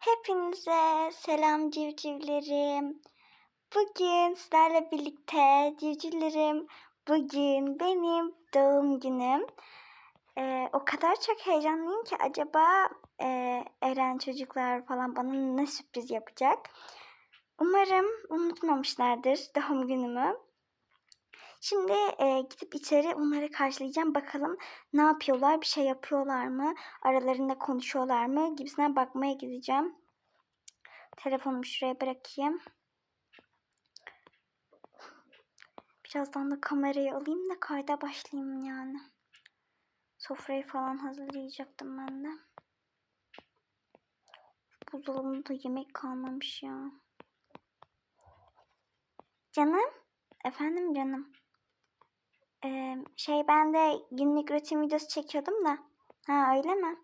Hepinize selam civcivlerim. Bugün sizlerle birlikte civcivlerim bugün benim doğum günüm. Ee, o kadar çok heyecanlıyım ki acaba e, Eren çocuklar falan bana ne sürpriz yapacak. Umarım unutmamışlardır doğum günümü. Şimdi e, gidip içeri onları karşılayacağım. Bakalım ne yapıyorlar, bir şey yapıyorlar mı, aralarında konuşuyorlar mı gibisine bakmaya gideceğim. Telefonumu şuraya bırakayım. Birazdan da kamerayı alayım da kayda başlayayım yani. Sofrayı falan hazırlayacaktım ben de. Buzdolabında yemek kalmamış ya. Canım? Efendim canım? Ee, şey ben de günlük rutin videosu çekiyordum da. Ha öyle mi?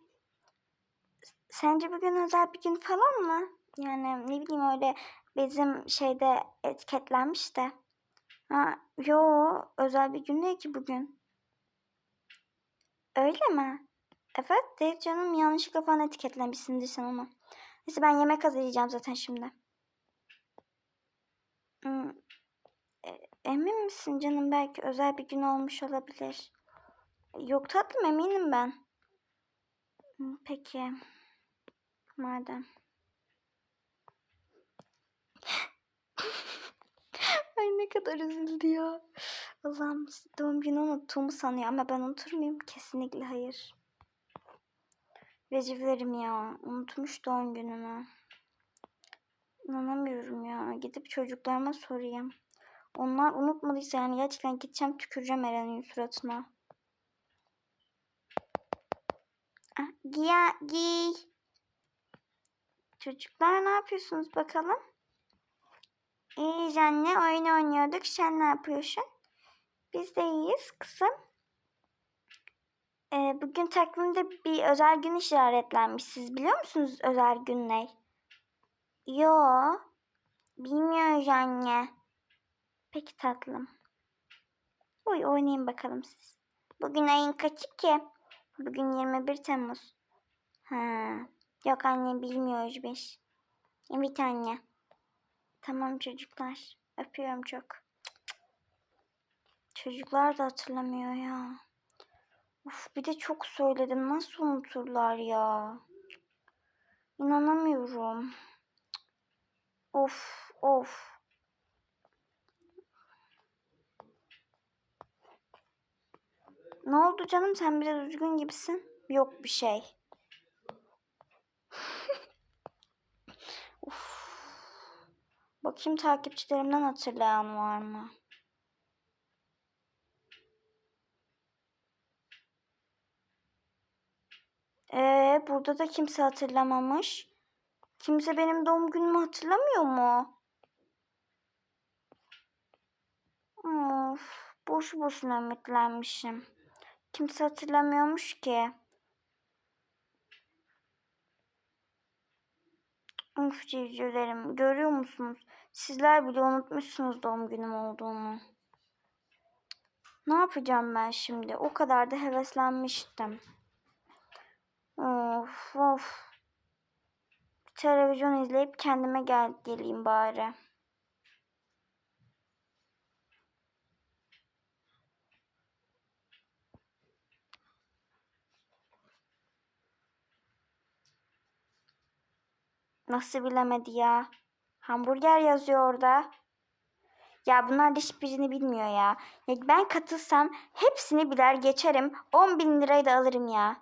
Sence bugün özel bir gün falan mı? Yani ne bileyim öyle bizim şeyde etiketlenmiş de. Ha yo özel bir gün değil ki bugün. Öyle mi? Evet değil canım yanlışlıkla falan etiketlemişsindir sen onu. Neyse ben yemek hazırlayacağım zaten şimdi. Hmm, Emin misin canım? Belki özel bir gün olmuş olabilir. Yok tatlım eminim ben. Hmm, Peki. Madem. Ay ne kadar üzüldü ya. Allah'ım doğum günü unuttuğumu sanıyor ama ben unutur muyum? Kesinlikle hayır. Vecivlerim ya. Unutmuş doğum günümü. İnanamıyorum ya. Gidip çocuklarıma sorayım. Onlar unutmadıysa yani gerçekten gideceğim tüküreceğim Eren'in suratına. Ah, giy, giy. Çocuklar ne yapıyorsunuz bakalım? İyiyiz anne oyun oynuyorduk. Sen ne yapıyorsun? Biz de iyiyiz kızım. Ee, bugün takvimde bir özel gün işaretlenmiş. Siz biliyor musunuz özel gün ne? Yo. Bilmiyoruz anne. Peki tatlım. Oy oynayın bakalım siz. Bugün ayın kaçı ki? Bugün 21 Temmuz. Ha. Yok anne bilmiyoruz biz. Evet anne. Tamam çocuklar. Öpüyorum çok. Çocuklar da hatırlamıyor ya. Uf bir de çok söyledim. Nasıl unuturlar ya? İnanamıyorum. Of of. Ne oldu canım sen biraz üzgün gibisin. Yok bir şey. Uf. Bakayım takipçilerimden hatırlayan var mı? Ee, burada da kimse hatırlamamış. Kimse benim doğum günümü hatırlamıyor mu? Of, boşu boşuna ümitlenmişim. Kimse hatırlamıyormuş ki. Of civcivlerim, görüyor musunuz? Sizler bile unutmuşsunuz doğum günüm olduğunu. Ne yapacağım ben şimdi? O kadar da heveslenmiştim. Of of. Televizyon izleyip kendime gel geleyim bari. Nasıl bilemedi ya? Hamburger yazıyor orada. Ya bunlar da hiçbirini bilmiyor ya. ya. Ben katılsam hepsini biler geçerim. 10 bin lirayı da alırım ya.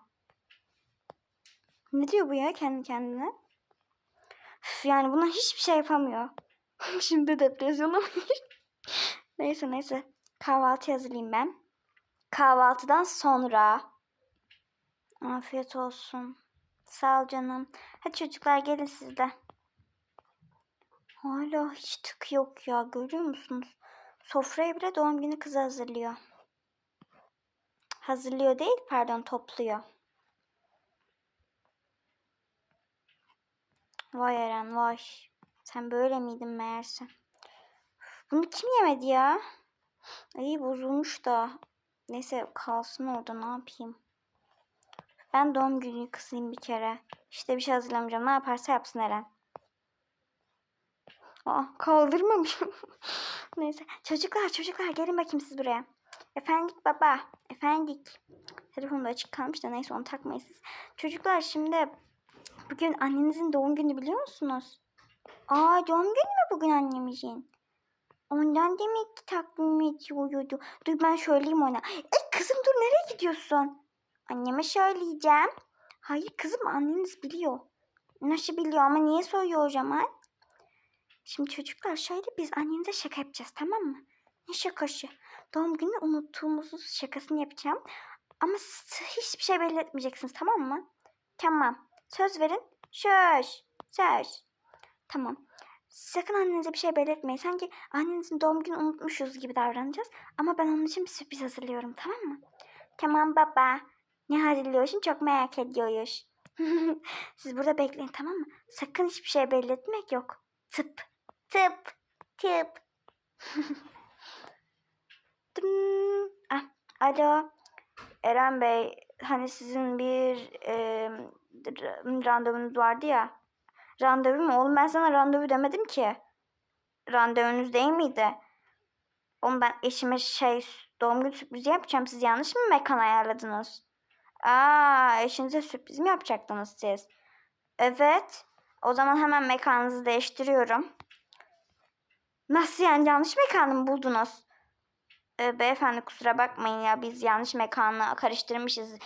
Ne diyor bu ya kendi kendine? Üf, yani buna hiçbir şey yapamıyor. Şimdi depresyona Neyse neyse. Kahvaltı hazırlayayım ben. Kahvaltıdan sonra. Afiyet olsun. Sağ ol canım. Hadi çocuklar gelin siz de. Hala hiç tık yok ya görüyor musunuz? Sofrayı bile doğum günü kızı hazırlıyor. Hazırlıyor değil pardon topluyor. Vay Eren vay. Sen böyle miydin meğerse? Bunu kim yemedi ya? İyi bozulmuş da. Neyse kalsın orada ne yapayım. Ben doğum günü kısayım bir kere. İşte bir şey hazırlamayacağım. Ne yaparsa yapsın Eren. Aa, kaldırmamışım. Neyse. Çocuklar çocuklar gelin bakayım siz buraya. Efendik baba. Efendik. Telefonda açık kalmış da neyse onu takmayın siz. Çocuklar şimdi bugün annenizin doğum günü biliyor musunuz? Aa doğum günü mü bugün annemizin? Ondan demek ki takvim ediyordu. Dur ben söyleyeyim ona. Ey kızım dur nereye gidiyorsun? Anneme söyleyeceğim. Hayır kızım anneniz biliyor. Nasıl biliyor ama niye soruyor o zaman? Şimdi çocuklar şöyle biz annenize şaka yapacağız tamam mı? Ne şakası? Doğum günü unuttuğumuzu şakasını yapacağım. Ama siz hiçbir şey belli etmeyeceksiniz tamam mı? Tamam. Söz verin. Söz. Söz. Tamam. Sakın annenize bir şey belli etmeyin. Sanki annenizin doğum günü unutmuşuz gibi davranacağız. Ama ben onun için bir sürpriz hazırlıyorum tamam mı? Tamam baba. Ne hazırlıyorsun çok merak ediyoruz. Siz burada bekleyin tamam mı? Sakın hiçbir şey belli etmek yok. Tıp. Tıp. Tıp. Ah, alo. Eren Bey, hani sizin bir e, randevunuz vardı ya. Randevu mu? Oğlum ben sana randevu demedim ki. Randevunuz değil miydi? Oğlum ben eşime şey doğum günü sürprizi yapacağım. Siz yanlış mı mekan ayarladınız? Aa, eşinize sürpriz mi yapacaktınız siz? Evet. O zaman hemen mekanınızı değiştiriyorum. Nasıl yani yanlış mekanı mı buldunuz? Ee, beyefendi kusura bakmayın ya biz yanlış mekanı karıştırmışız.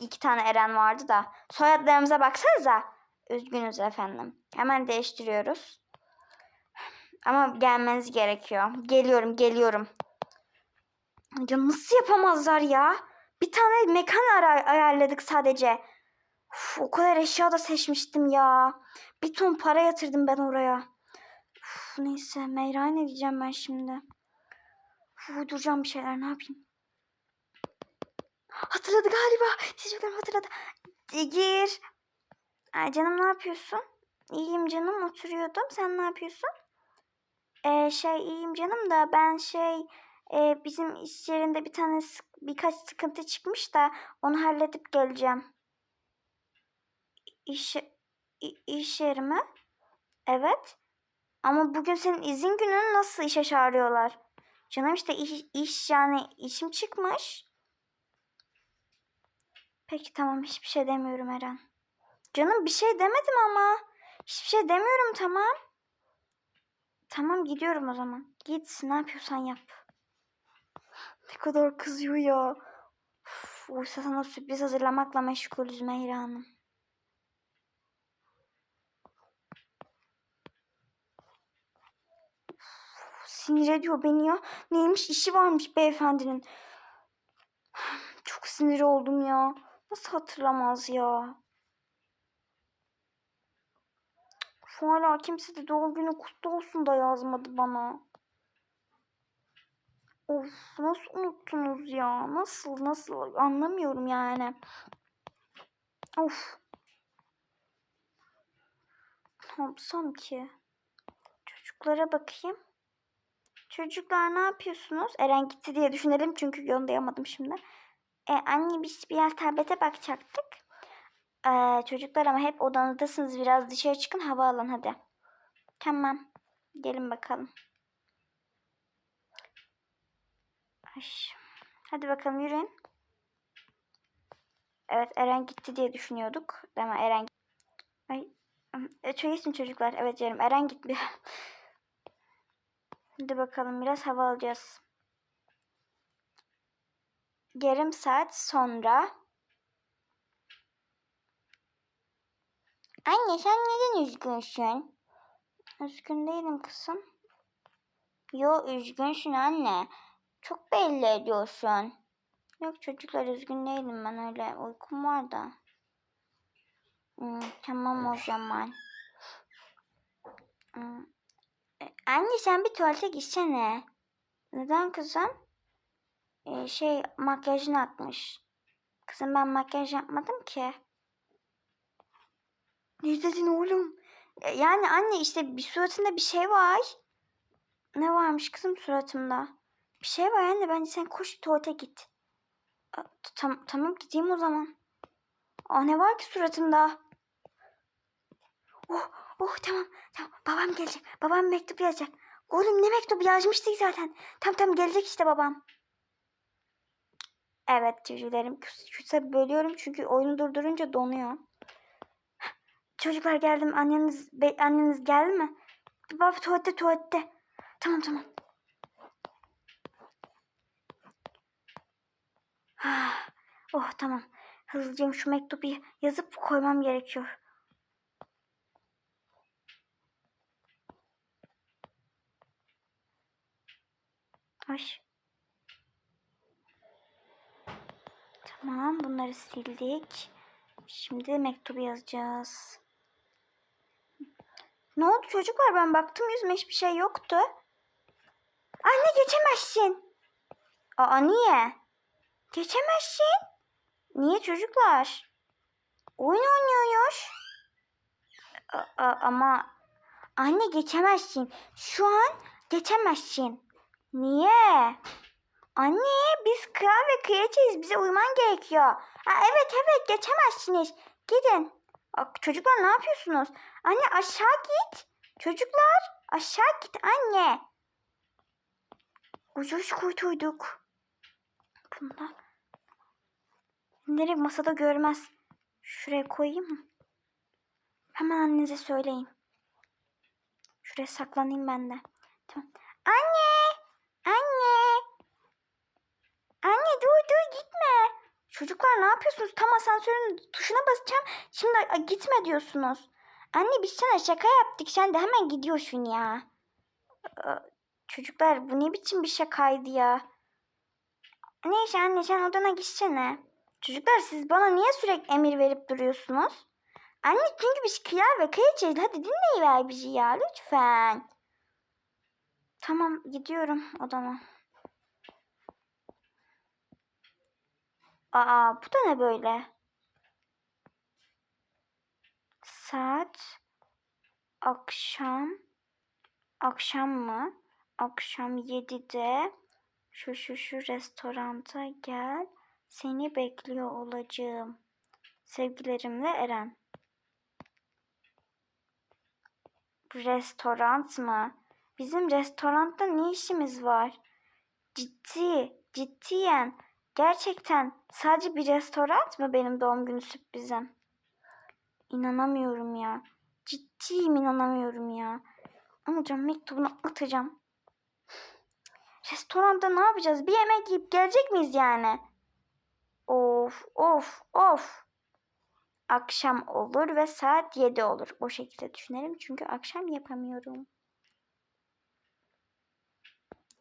İki tane Eren vardı da. Soyadlarımıza baksanıza. Üzgünüz efendim. Hemen değiştiriyoruz. Ama gelmeniz gerekiyor. Geliyorum geliyorum. Ya nasıl yapamazlar ya? Bir tane mekan ara- ayarladık sadece. Uf, o kadar eşya da seçmiştim ya. Bir ton para yatırdım ben oraya. Uf, neyse Meyra'ya ne diyeceğim ben şimdi? Uf, uyduracağım bir şeyler ne yapayım? Hatırladı galiba. Çocuklarım hatırladı. E, Gir. Ay canım ne yapıyorsun? İyiyim canım oturuyordum. Sen ne yapıyorsun? Ee, şey iyiyim canım da ben şey e, bizim iş yerinde bir tane birkaç sıkıntı çıkmış da onu halledip geleceğim. İş, iş yeri mi? Evet. Ama bugün senin izin günün nasıl işe çağırıyorlar? Canım işte iş, iş yani işim çıkmış. Peki tamam hiçbir şey demiyorum Eren. Canım bir şey demedim ama. Hiçbir şey demiyorum tamam. Tamam gidiyorum o zaman. Git ne yapıyorsan yap. Ne kadar kızıyor ya. Uf, oysa sana sürpriz hazırlamakla meşgulüz Meyra Hanım. Sinir ediyor beni ya. Neymiş işi varmış beyefendinin. Çok sinir oldum ya. Nasıl hatırlamaz ya? Uf, hala kimse de doğum günü kutlu olsun da yazmadı bana. Of nasıl unuttunuz ya? Nasıl nasıl anlamıyorum yani. Of. Ne yapsam ki? Çocuklara bakayım. Çocuklar ne yapıyorsunuz? Eren gitti diye düşünelim çünkü yollayamadım şimdi. E, anne biz biraz tablete bakacaktık. Ee, çocuklar ama hep odanızdasınız. Biraz dışarı çıkın hava alın hadi. Tamam. Gelin bakalım. Ay. Hadi bakalım yürüyün. Evet Eren gitti diye düşünüyorduk. Mi? Eren Ay. E, çok iyisin çocuklar. Evet canım Eren gitti. Hadi bakalım biraz hava alacağız. Yarım saat sonra. Anne sen neden üzgünsün? Üzgün değilim kızım. Yo üzgünsün anne. Çok belli ediyorsun. Yok çocuklar üzgün değilim ben öyle uykum var da. Hmm, tamam o zaman. Hmm. E, Anne sen bir tuvalete gitsene. Neden kızım? Ee, şey makyajın atmış. Kızım ben makyaj yapmadım ki. Ne dedin oğlum? E, Yani anne işte bir suratında bir şey var. Ne varmış kızım suratımda? Bir şey var anne bence sen koş tuvalete git. Tam, tamam gideyim o zaman. Aa ne var ki suratımda? Oh, oh tamam, tamam. Babam gelecek. Babam mektup yazacak. Oğlum ne mektubu yazmıştık zaten. Tamam tamam gelecek işte babam. Evet cücülerim. Kısa bölüyorum çünkü oyunu durdurunca donuyor. Çocuklar geldim. Anneniz anneniz geldi mi? Baba tuvalette tuvalette. Tamam tamam. Oh tamam. Hızlıca şu mektubu yazıp koymam gerekiyor. Ay. Tamam bunları sildik. Şimdi mektubu yazacağız. Ne oldu çocuklar ben baktım yüzüme hiçbir şey yoktu. Anne geçemezsin. Aa niye? Geçemezsin. Niye çocuklar? Oyun oynuyoruz. A- a- ama anne geçemezsin. Şu an geçemezsin. Niye? Anne biz kral ve kraliçeyiz. Bize uyman gerekiyor. Ha, evet evet geçemezsiniz. Gidin. Çocuklar ne yapıyorsunuz? Anne aşağı git. Çocuklar aşağı git anne. Ucuz kuytuyduk. Bunda. Nereye masada görmez. Şuraya koyayım mı? Hemen annenize söyleyin. Şuraya saklanayım ben de. Tamam. Anne! Anne! Anne dur dur gitme. Çocuklar ne yapıyorsunuz? Tam asansörün tuşuna basacağım. Şimdi gitme diyorsunuz. Anne biz sana şaka yaptık. Sen de hemen gidiyorsun ya. Çocuklar bu ne biçim bir şakaydı ya. Neyse anne sen odana gitsene. Çocuklar siz bana niye sürekli emir verip duruyorsunuz? Anne çünkü biz kıyar ve kıyacağız. Hadi dinleyiver bizi ya lütfen. Tamam gidiyorum odama. Aa bu da ne böyle? Saat akşam akşam mı? Akşam 7'de şu şu şu restoranta gel. Seni bekliyor olacağım. Sevgilerimle Eren. Restoran mı? Bizim restoranda ne işimiz var? Ciddi, ciddiyen. Gerçekten sadece bir restoran mı benim doğum günü sürprizim? İnanamıyorum ya. Ciddiyim inanamıyorum ya. Alacağım mektubunu atacağım. Restoranda ne yapacağız? Bir yemek yiyip gelecek miyiz yani? Of of of. Akşam olur ve saat 7 olur. O şekilde düşünelim çünkü akşam yapamıyorum.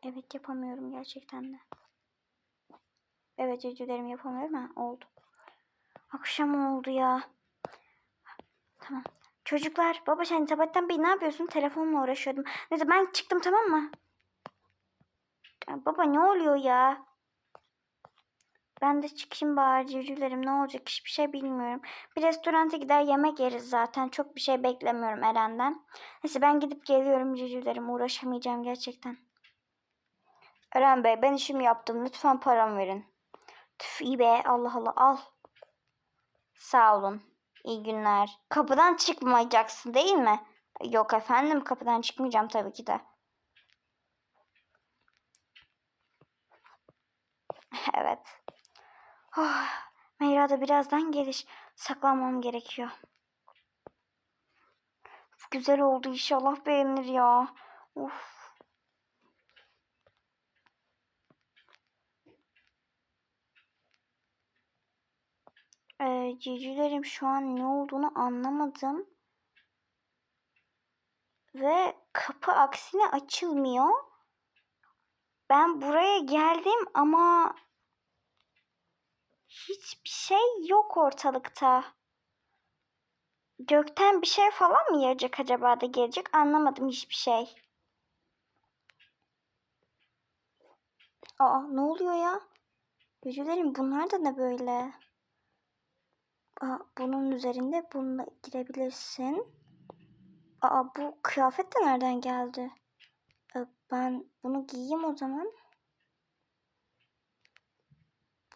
Evet yapamıyorum gerçekten de. Evet özür dilerim yapamıyorum ha oldu. Akşam oldu ya. Tamam. Çocuklar baba sen sabahtan beri ne yapıyorsun? Telefonla uğraşıyordum. Neyse ben çıktım tamam mı? Ya baba ne oluyor ya? Ben de çıkayım bari civcivlerim ne olacak hiçbir şey bilmiyorum. Bir restoranta gider yemek yeriz zaten. Çok bir şey beklemiyorum Eren'den. Neyse ben gidip geliyorum civcivlerim uğraşamayacağım gerçekten. Eren Bey ben işimi yaptım lütfen param verin. Tüf iyi be Allah Allah al. Sağ olun. İyi günler. Kapıdan çıkmayacaksın değil mi? Yok efendim kapıdan çıkmayacağım tabii ki de. Evet. Oh, Meyra da birazdan gelir. Saklanmam gerekiyor. Güzel oldu inşallah beğenir ya. Of. Ee, civcivlerim şu an ne olduğunu anlamadım. Ve kapı aksine açılmıyor. Ben buraya geldim ama hiçbir şey yok ortalıkta. Gökten bir şey falan mı yağacak acaba da gelecek anlamadım hiçbir şey. Aa ne oluyor ya? Civcivlerim bunlar da ne böyle? Aa, bunun üzerinde bununla girebilirsin. Aa bu kıyafet de nereden geldi? Ben bunu giyeyim o zaman.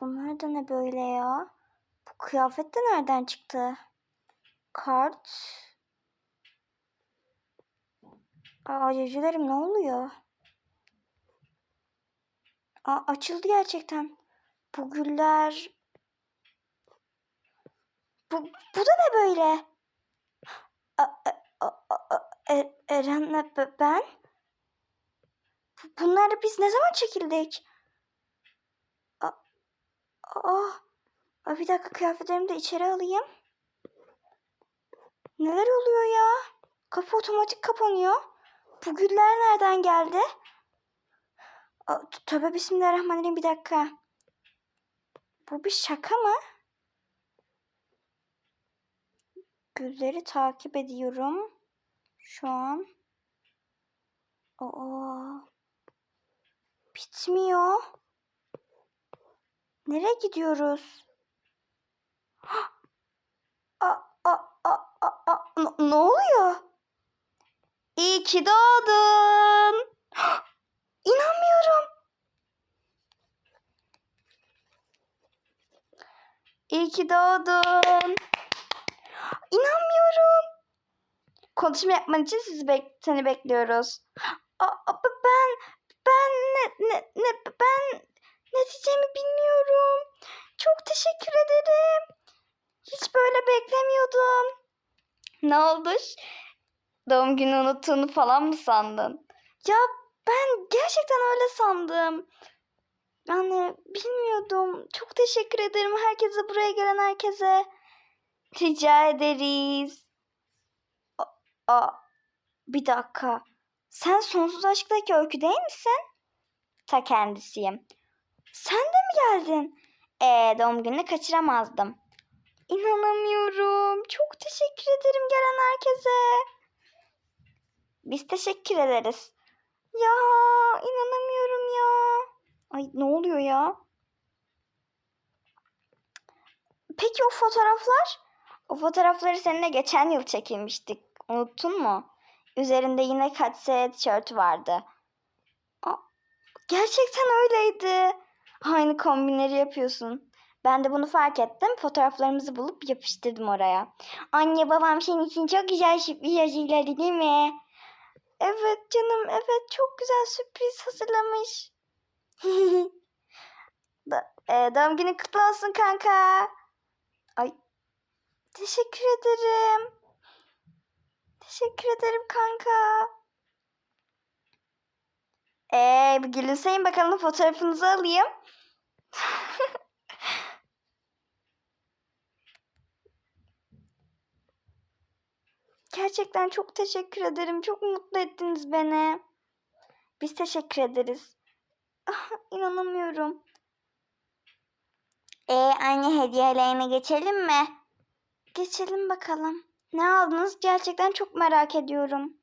Bunlar da ne böyle ya? Bu kıyafet de nereden çıktı? Kart. Aa cücelerim ne oluyor? Aa, açıldı gerçekten. Bu güller. Bu, bu da ne böyle? A, a, a, a, Eren'le be- ben? Bu- Bunları biz ne zaman çekildik? Aa, aa, Aa, bir dakika kıyafetlerimi de içeri alayım. Neler oluyor ya? Kapı otomatik kapanıyor. Bu güller nereden geldi? Aa, Tövbe bismillahirrahmanirrahim bir dakika. Bu bir şaka mı? Gülleri takip ediyorum. Şu an. Aa, bitmiyor. Nereye gidiyoruz? Aa, aa, aa, aa, aa, ne- oluyor? İyi ki doğdun. İnanmıyorum. İyi ki doğdun. İnanmıyorum. Konuşma yapman için sizi bek seni bekliyoruz. Aa, aa, ben ben ne, ne, ne ben ne diyeceğimi bilmiyorum. Çok teşekkür ederim. Hiç böyle beklemiyordum. Ne oldu? Doğum günü unuttuğunu falan mı sandın? Ya ben gerçekten öyle sandım. Yani bilmiyordum. Çok teşekkür ederim herkese buraya gelen herkese. Rica ederiz. A, a, bir dakika. Sen sonsuz aşktaki öykü değil misin? Ta kendisiyim. Sen de mi geldin? Ee, doğum gününü kaçıramazdım. İnanamıyorum. Çok teşekkür ederim gelen herkese. Biz teşekkür ederiz. Ya inanamıyorum ya. Ay ne oluyor ya? Peki o fotoğraflar? O fotoğrafları seninle geçen yıl çekilmiştik. Unuttun mu? Üzerinde yine katse tişörtü vardı. Aa, gerçekten öyleydi. Aynı kombinleri yapıyorsun. Ben de bunu fark ettim. Fotoğraflarımızı bulup yapıştırdım oraya. Anne babam senin için çok güzel sürpriz hazırladı değil mi? Evet canım evet çok güzel sürpriz hazırlamış. e, doğum günün kutlu olsun kanka. Ay teşekkür ederim. Teşekkür ederim kanka. Ee, bir gülümseyin bakalım fotoğrafınızı alayım. Gerçekten çok teşekkür ederim. Çok mutlu ettiniz beni. Biz teşekkür ederiz. Ah, inanamıyorum. E anne hediyelerine geçelim mi? Geçelim bakalım. Ne aldınız? Gerçekten çok merak ediyorum.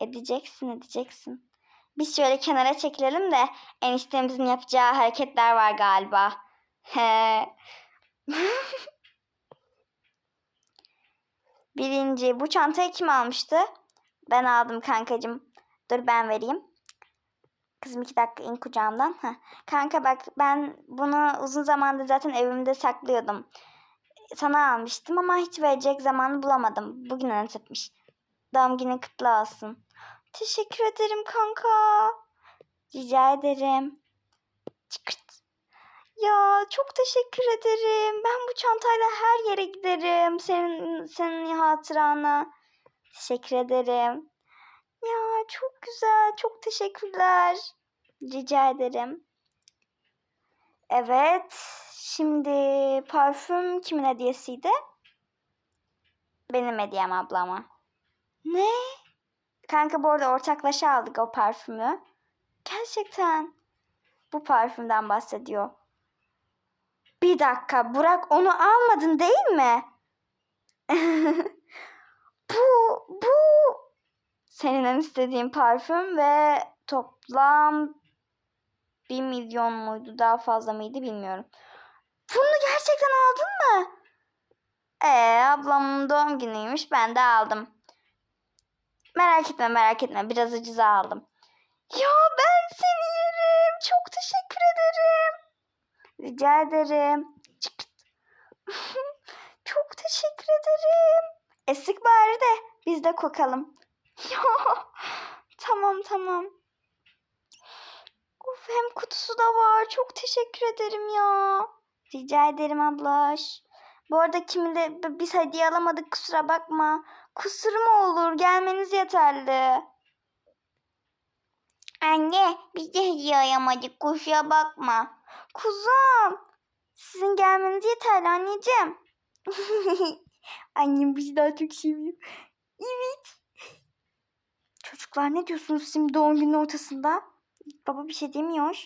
Edeceksin, edeceksin. Biz şöyle kenara çekilelim de eniştemizin yapacağı hareketler var galiba. He. Birinci, bu çantayı kim almıştı? Ben aldım kankacığım. Dur ben vereyim. Kızım iki dakika in kucağımdan. Heh. Kanka bak ben bunu uzun zamandır zaten evimde saklıyordum. Sana almıştım ama hiç verecek zamanı bulamadım. Bugün nasipmiş. Doğum günün kutlu olsun. Teşekkür ederim kanka. Rica ederim. Çıkırt. Ya çok teşekkür ederim. Ben bu çantayla her yere giderim. Senin senin hatırana. Teşekkür ederim. Ya çok güzel. Çok teşekkürler. Rica ederim. Evet. Şimdi parfüm kimin hediyesiydi? Benim hediyem ablama. Ne? Kanka bu arada ortaklaşa aldık o parfümü. Gerçekten. Bu parfümden bahsediyor. Bir dakika Burak onu almadın değil mi? bu bu senin en istediğin parfüm ve toplam bir milyon muydu daha fazla mıydı bilmiyorum. Bunu gerçekten aldın mı? Ee ablamın doğum günüymüş ben de aldım. Merak etme merak etme biraz ucuza aldım. Ya ben seni yerim. Çok teşekkür ederim. Rica ederim. Çok teşekkür ederim. E sık bari de biz de kokalım. Ya, tamam tamam. Of hem kutusu da var. Çok teşekkür ederim ya. Rica ederim ablaş. Bu arada kimile b- biz hediye alamadık kusura bakma. Kusur mu olur? Gelmeniz yeterli. Anne biz de hediye alamadık kusura bakma. Kuzum sizin gelmeniz yeterli anneciğim. Annem bizi daha çok seviyor. Evet. Çocuklar ne diyorsunuz şimdi doğum günün ortasında? Baba bir şey demiyor.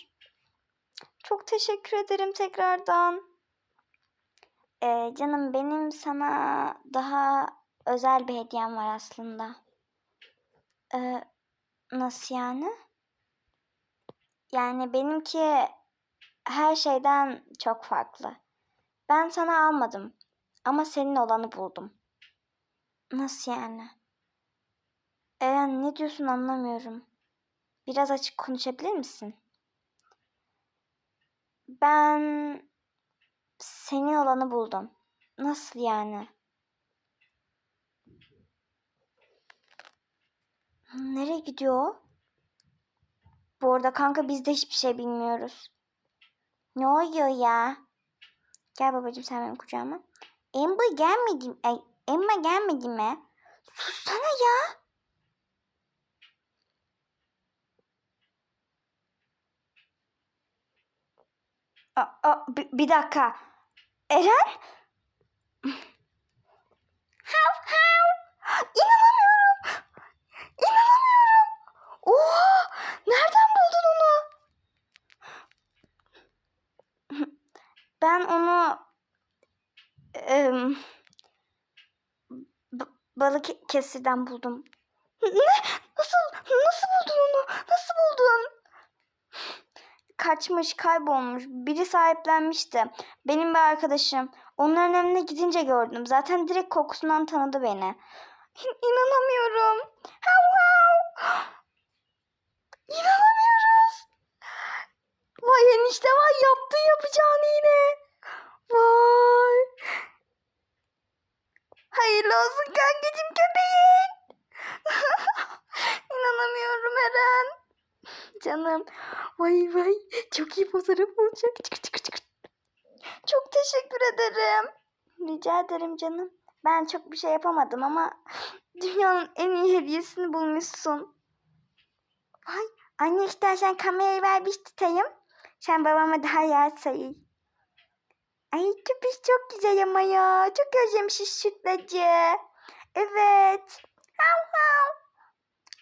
Çok teşekkür ederim tekrardan. Ee, canım benim sana daha özel bir hediyem var aslında. Ee, nasıl yani? Yani benimki her şeyden çok farklı. Ben sana almadım ama senin olanı buldum. Nasıl yani? Eren ne diyorsun anlamıyorum. Biraz açık konuşabilir misin? Ben senin olanı buldum. Nasıl yani? Nereye gidiyor? Bu arada kanka biz de hiçbir şey bilmiyoruz. Ne oluyor ya? Gel babacığım sen benim kucağıma. Emma gelmedi mi? Emma gelmedi mi? Sussana ya. Aa, aa, bir, dakika. Eren? Hav hav. İnanamıyorum. İnanamıyorum. Oha! Nereden buldun onu? Ben onu b- balık kesirden buldum. Ne? Nasıl? Nasıl buldun onu? Nasıl buldun? Kaçmış, kaybolmuş. Biri sahiplenmişti. Benim bir arkadaşım. Onların evine gidince gördüm. Zaten direkt kokusundan tanıdı beni. İn- İnanamıyorum. Hav hav. İnanamıyoruz. Vay enişte vay yaptın yapacağını yine. Vay. Hayırlı olsun kankacığım köpeğin. İnanamıyorum Eren. Canım. Vay vay. Çok iyi fotoğraf olacak. Çıkır çıkır çıkır. Çok teşekkür ederim. Rica ederim canım. Ben çok bir şey yapamadım ama dünyanın en iyi hediyesini bulmuşsun. Vay anne istersen kamerayı ver biz tutayım. Sen babama daha yer sayı. Ay köpüş çok güzel ama ya. Çok özlemişiz sütlacı. Evet. Hav hav.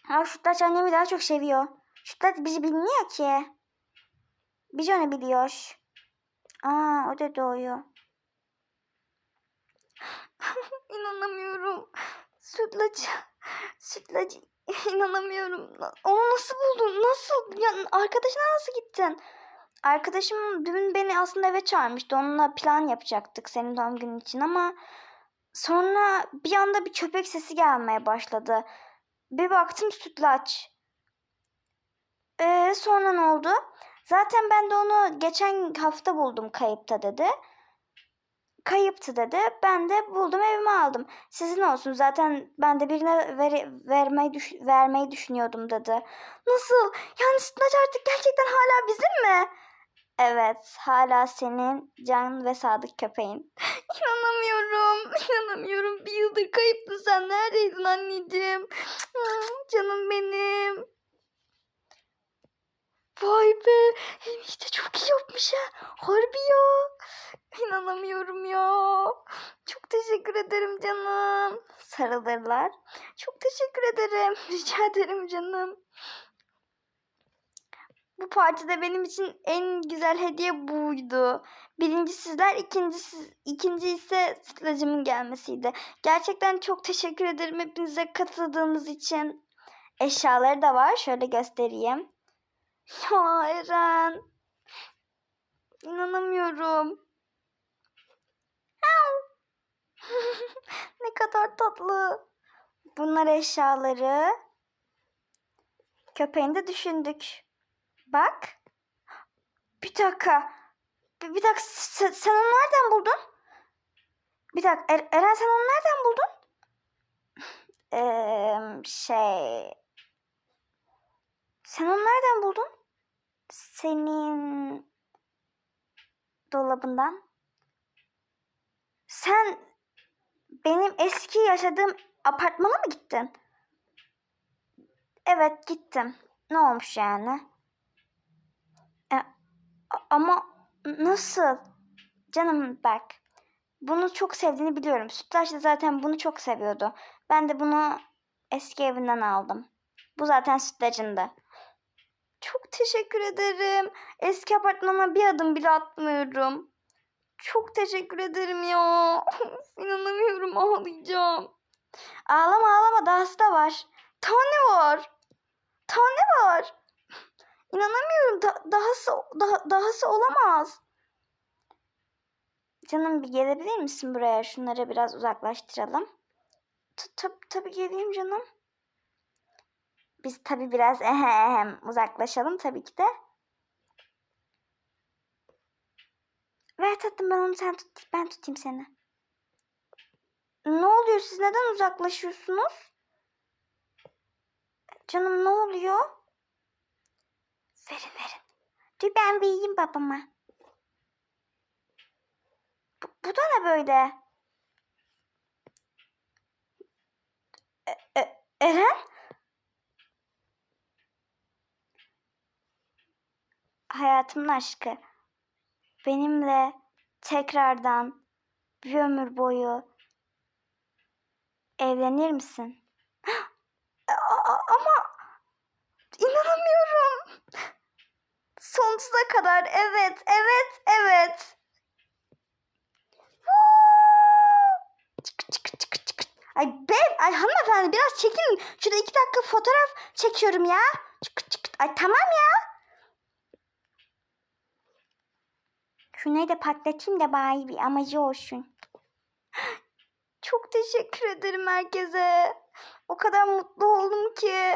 Ha sütlaç annemi daha çok seviyor. Sütlaç bizi bilmiyor ki. Biz onu biliyor. Aa o da doğuyor. İnanamıyorum. Sütlaç. Sütlaç. İnanamıyorum. Onu nasıl buldun? Nasıl? Ya, arkadaşına nasıl gittin? Arkadaşım dün beni aslında eve çağırmıştı. Onunla plan yapacaktık senin doğum günün için ama sonra bir anda bir köpek sesi gelmeye başladı. Bir baktım sütlaç. Ee, sonra ne oldu? Zaten ben de onu geçen hafta buldum kayıpta dedi. Kayıptı dedi. Ben de buldum evime aldım. Sizin olsun zaten ben de birine ver, vermeyi, düş, vermeyi düşünüyordum dedi. Nasıl? Yani sütlaç artık gerçekten hala bizim mi? Evet, hala senin can ve sadık köpeğin. İnanamıyorum, inanamıyorum. Bir yıldır kayıptın sen. Neredeydin anneciğim? Canım benim. Vay be, enişte çok iyi yapmış ha. Harbi ya. İnanamıyorum ya. Çok teşekkür ederim canım. Sarılırlar. Çok teşekkür ederim. Rica ederim canım. Bu partide benim için en güzel hediye buydu. Birinci sizler, ikinci, ikinci ise sütlacımın gelmesiydi. Gerçekten çok teşekkür ederim hepinize katıldığınız için. Eşyaları da var. Şöyle göstereyim. Ya Eren. İnanamıyorum. ne kadar tatlı. Bunlar eşyaları. Köpeğini de düşündük. Bak. Bir dakika. Bir, bir dakika sen, sen onu nereden buldun? Bir dakika Er- Eren sen onu nereden buldun? Eee şey... Sen onu nereden buldun? Senin dolabından. Sen benim eski yaşadığım apartmana mı gittin? Evet gittim. Ne olmuş yani? E, ama nasıl? Canım bak. Bunu çok sevdiğini biliyorum. Sütlaç da zaten bunu çok seviyordu. Ben de bunu eski evinden aldım. Bu zaten sütlacındı. Çok teşekkür ederim. Eski apartmana bir adım bile atmıyorum. Çok teşekkür ederim ya. İnanamıyorum ağlayacağım. Ağlama ağlama dahası da var. Tane var. Tane var. İnanamıyorum. Da- dahası, daha, dahası olamaz. Canım bir gelebilir misin buraya? Şunları biraz uzaklaştıralım. T- tab- tabii geleyim canım. Biz tabii biraz ehem uzaklaşalım tabii ki de. Ver tatlım ben onu sen tut. Ben tutayım seni. Ne oluyor siz neden uzaklaşıyorsunuz? Canım ne oluyor? Verin verin. Dur ben vereyim babama. Bu, bu da ne böyle? E- e- Eren? Hayatımın aşkı. Benimle tekrardan bir ömür boyu evlenir misin? Ama inanamıyorum. Sonsuza kadar evet, evet, evet. Ay be, ay hanımefendi biraz çekilin. Şurada iki dakika fotoğraf çekiyorum ya. Ay tamam ya. Şunları da patlatayım da bari bir amacı olsun. Çok teşekkür ederim herkese. O kadar mutlu oldum ki.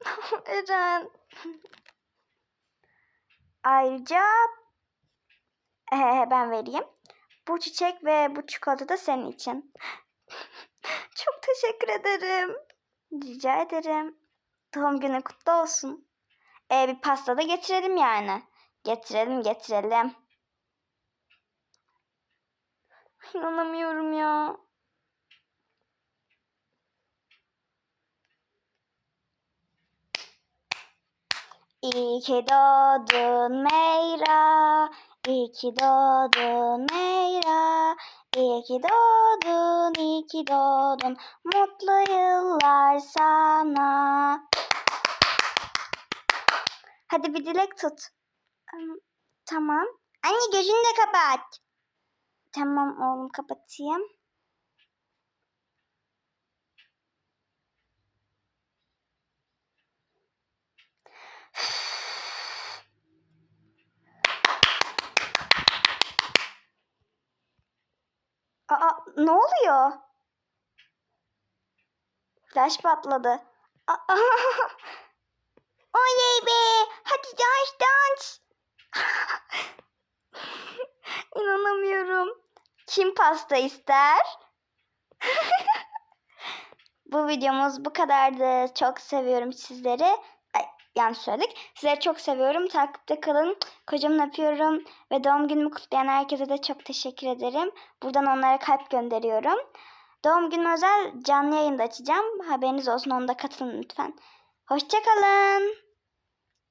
Eren. Ayrıca ehe, ben vereyim. Bu çiçek ve bu çikolata da senin için. Çok teşekkür ederim. Rica ederim. Doğum günü kutlu olsun. Ee, bir pasta da getirelim yani. Getirelim getirelim. İnanamıyorum ya. İyi ki doğdun Meyra. İyi ki doğdun Meyra. İyi ki doğdun, iyi ki doğdun. Mutlu yıllar sana. Hadi bir dilek tut. Am, Tamam. Anne gözünü de kapat. Tamam oğlum kapatayım. Aa ne oluyor? Flash patladı. Aa, Oley be! Hadi dans dans. İnanamıyorum. Kim pasta ister? bu videomuz bu kadardı. Çok seviyorum sizleri. Ay, yanlış söyledik. Sizleri çok seviyorum. Takipte kalın. Kocaman öpüyorum. Ve doğum günümü kutlayan herkese de çok teşekkür ederim. Buradan onlara kalp gönderiyorum. Doğum günü özel canlı yayında açacağım. Haberiniz olsun. Onda katılın lütfen. Hoşçakalın.